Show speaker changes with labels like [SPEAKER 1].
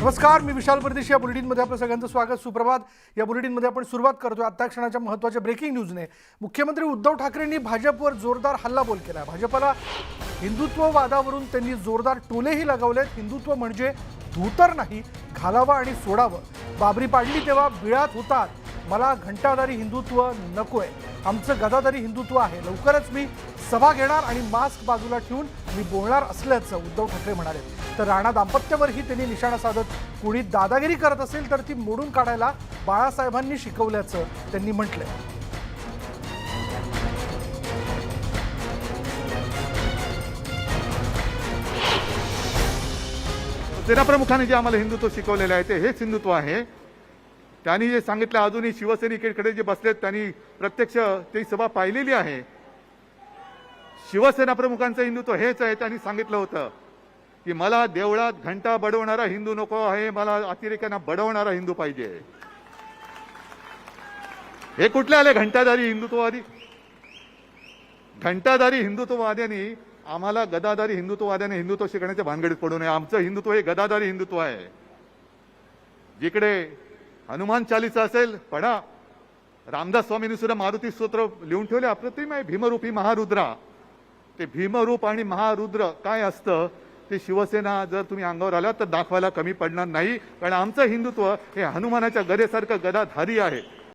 [SPEAKER 1] नमस्कार मी विशाल परदेशी. या बुलेटिनमध्ये आपलं सगळ्यांचं स्वागत. सुप्रभात. या बुलेटिनमध्ये आपण सुरुवात करतोय आत्ता क्षणाच्या महत्त्वाच्या ब्रेकिंग न्यूजने मुख्यमंत्री उद्धव ठाकरेंनी भाजपवर जोरदार हल्लाबोल केला. भाजपला हिंदुत्ववादावरून त्यांनी जोरदार टोलेही लगावलेत. हिंदुत्व म्हणजे धुतर नाही घालावं आणि सोडावं. बाबरी पाडली तेव्हा बिळात होतात. मला घंटादारी हिंदुत्व नकोय. आमचं गदाधारी हिंदुत्व आहे. लवकरच मी सभा घेणार आणि मास्क बाजूला ठेवून मी बोलणार असल्याचं उद्धव ठाकरे म्हणाले. तर राणा दाम्पत्यावरही त्यांनी निशाणा साधत कुणी दादागिरी करत असेल तर ती मोडून काढायला बाळासाहेबांनी शिकवल्याचं त्यांनी म्हटलंय.
[SPEAKER 2] सेनाप्रमुखांनी जे आम्हाला हिंदुत्व शिकवलेलं आहे ते हेच हिंदुत्व आहे. त्यांनी जे सांगितलं अजूनही शिवसैनिकेकडे जे बसलेत त्यांनी प्रत्यक्ष ती सभा पाहिलेली आहे. शिवसेना प्रमुखांचं हिंदुत्व हेच आहे त्यांनी सांगितलं होतं की मला देवळात घंटा बडवणारा हिंदू नको आहे मला अतिरेक्यांना बडवणारा हिंदू पाहिजे. हे कुठले आले घंटाधारी हिंदुत्ववादी? घंटाधारी हिंदुत्ववाद्यांनी आम्हाला गदाधारी हिंदुत्ववाद्याने हिंदुत्व शिकण्याच्या भानगडीत पडू नये. आमचं हिंदुत्व हे गदाधारी हिंदुत्व आहे. जिकडे हनुमान चालीसा असेल पढा. रामदास स्वामींनी सुद्धा मारुती स्तोत्र लिहून ठेवले. अप्रतिम आहे भीमरूपी महारुद्रा. ते भीमरूप आणि महारुद्र काय असतं? ते शिवसेना जर तुम्ही अंगावर आलात तर दाखवायला कमी पडणार नाही. कारण आमचं हिंदुत्व हे हनुमानाच्या गदेसारखं गदाधारी आहे.